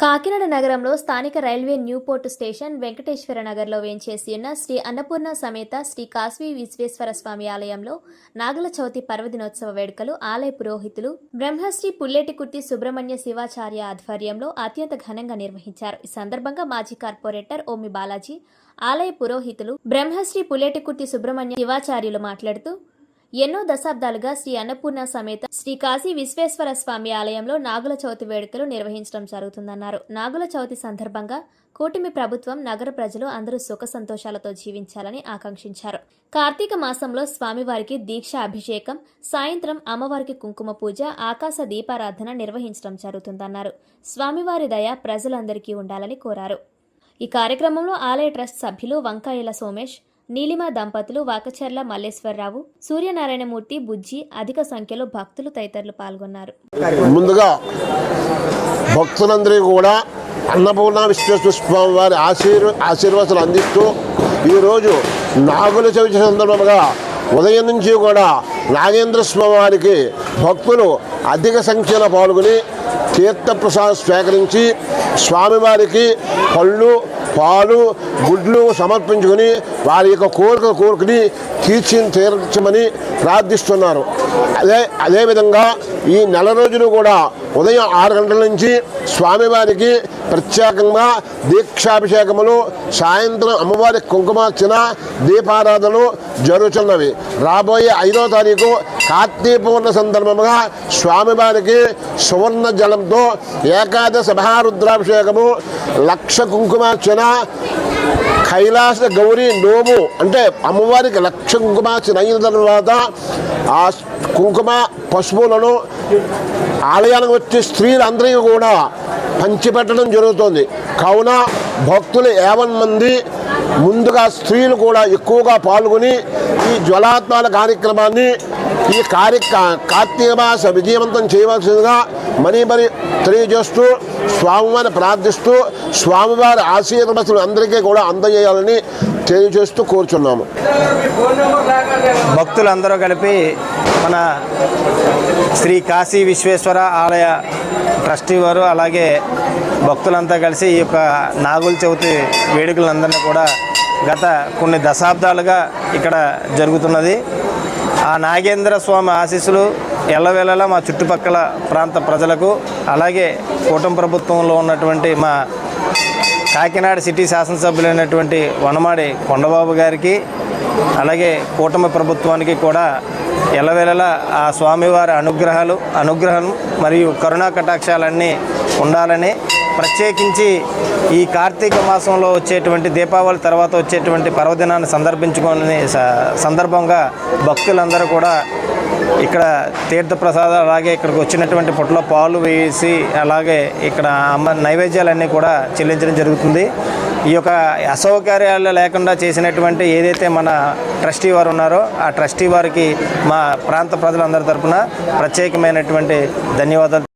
కాకినాడ నగరంలో స్థానిక railway Newport station Venkateswara నగర్లో వేంచేసి ఉన్న శ్రీ అన్నపూర్ణ సమేత శ్రీ కాశీ విశ్వేశ్వర స్వామి ఆలయంలో నాగల చవితి పర్వదినోత్సవ వేడుకలు ఆలయ పురోహితులు బ్రహ్మశ్రీ పుల్లేటికుర్తి సుబ్రహ్మణ్య శివాచార్య ఆధ్వర్యంలో అత్యంత ఘనంగా నిర్వహించారు. ఈ సందర్భంగా మాజీ కార్పొరేటర్ ఓమి బాలాజీ ఆలయ పురోహితులు బ్రహ్మశ్రీ పుల్లేటికుర్తి సుబ్రహ్మణ్య శివాచార్యులు మాట్లాడుతూ ఎన్నో దశాబ్దాలుగా శ్రీ అన్నపూర్ణ సమేత శ్రీ కాశీ విశ్వేశ్వర స్వామి ఆలయంలో నాగుల చవితి వేడుకలు నిర్వహించడం జరుగుతుందన్నారు. నాగుల చవితి సందర్భంగా కూటమి ప్రభుత్వం నగర ప్రజలు అందరూ సుఖ సంతోషాలతో జీవించాలని ఆకాంక్షించారు. కార్తీక మాసంలో స్వామివారికి దీక్ష అభిషేకం సాయంత్రం అమ్మవారికి కుంకుమ పూజ ఆకాశ దీపారాధన నిర్వహించడం జరుగుతుందన్నారు. స్వామివారి దయ ప్రజలందరికీ ఉండాలని కోరారు. ఈ కార్యక్రమంలో ఆలయ ట్రస్ట్ సభ్యులు వంకాయల సోమేష్ నీలిమ దంపతులు వాకచర్ల మల్లేశ్వరరావు సూర్యనారాయణమూర్తి బుజ్జి అధిక సంఖ్యలో భక్తులు తదితరులు పాల్గొన్నారు. ముందుగా భక్తులందరికీ కూడా అన్నపూర్ణ విశ్వేశ్వర స్వామి వారి ఆశీర్వ ఆశీర్వాదాలు అందిస్తూ ఈరోజు నాగుల చవితి సందర్భంగా ఉదయం నుంచి కూడా నాగేంద్ర స్వామి వారికి భక్తులు అధిక సంఖ్యలో పాల్గొని తీర్థప్రసాద్ స్వీకరించి స్వామివారికి పళ్ళు పాలు గుడ్లు సమర్పించుకొని వారి యొక్క కోరిక కోరికని తీర్చి తీర్చమని ప్రార్థిస్తున్నారు. అదే అదేవిధంగా ఈ నెల రోజులు కూడా ఉదయం ఆరు గంటల నుంచి స్వామివారికి ప్రత్యేకంగా దీక్షాభిషేకములు సాయంత్రం అమ్మవారి కుంకుమార్చన దీపారాధనలు జరుగుతున్నవి రాబోయే ఐదో తారీఖు కార్తీక పౌర్ణ స్వామివారికి సువర్ణ జలంతో ఏకాదశ మహారుద్రాభిషేకము లక్ష కుంకుమార్చన కైలాస గౌరీ నోము అంటే అమ్మవారికి లక్ష కుంకుమార్చన అయిన తర్వాత ఆ కుంకుమ పశువులను ఆలయానికి వచ్చే స్త్రీలందరికీ కూడా పంచిపెట్టడం జరుగుతుంది. కావున భక్తులు ఏవన్ మంది ముందుగా స్త్రీలు కూడా ఎక్కువగా పాల్గొని ఈ జ్వలాత్మాల కార్యక్రమాన్ని ఈ కార్య కార్తీక మాస విజయవంతం చేయవలసిందిగా మరీ మరి తెలియజేస్తూ స్వామివారిని ప్రార్థిస్తూ స్వామివారి ఆశీర్వసులు అందరికీ కూడా అందజేయాలని తెలియజేస్తూ కోరుచున్నాము. భక్తులందరూ కలిపి మన శ్రీ కాశీ విశ్వేశ్వర ఆలయ ట్రస్టీ వారు అలాగే భక్తులంతా కలిసి ఈ యొక్క నాగుల చవితి వేడుకలందరినీ కూడా గత కొన్ని దశాబ్దాలుగా ఇక్కడ జరుగుతున్నది. ఆ నాగేంద్ర స్వామి ఆశీస్సులు ఎల్లవేళలా మా చుట్టుపక్కల ప్రాంత ప్రజలకు అలాగే కూటమి ప్రభుత్వంలో ఉన్నటువంటి మా కాకినాడ సిటీ శాసనసభ్యులైనటువంటి వనమాడి కొండబాబు గారికి అలాగే కూటమి ప్రభుత్వానికి కూడా ఎల్లవేళలా ఆ స్వామివారి అనుగ్రహాలు అనుగ్రహం మరియు కరుణా కటాక్షాలన్నీ ఉండాలని ప్రత్యేకించి ఈ కార్తీక మాసంలో వచ్చేటువంటి దీపావళి తర్వాత వచ్చేటువంటి పర్వదినాన్ని సందర్భించుకొని స- సందర్భంగా భక్తులందరూ కూడా ఇక్కడ తీర్థప్రసాదాలు అలాగే ఇక్కడికి వచ్చినటువంటి పుట్టలో పాలు వేసి అలాగే ఇక్కడ అమ్మ నైవేద్యాలన్నీ కూడా చెల్లించడం జరుగుతుంది. ఈ యొక్క అసౌకర్యాలు లేకుండా చేసినటువంటి ఏదైతే మన ట్రస్టీ వారు ఉన్నారో ఆ ట్రస్టీ వారికి మా ప్రాంత ప్రజలందరి తరఫున ప్రత్యేకమైనటువంటి ధన్యవాదాలు.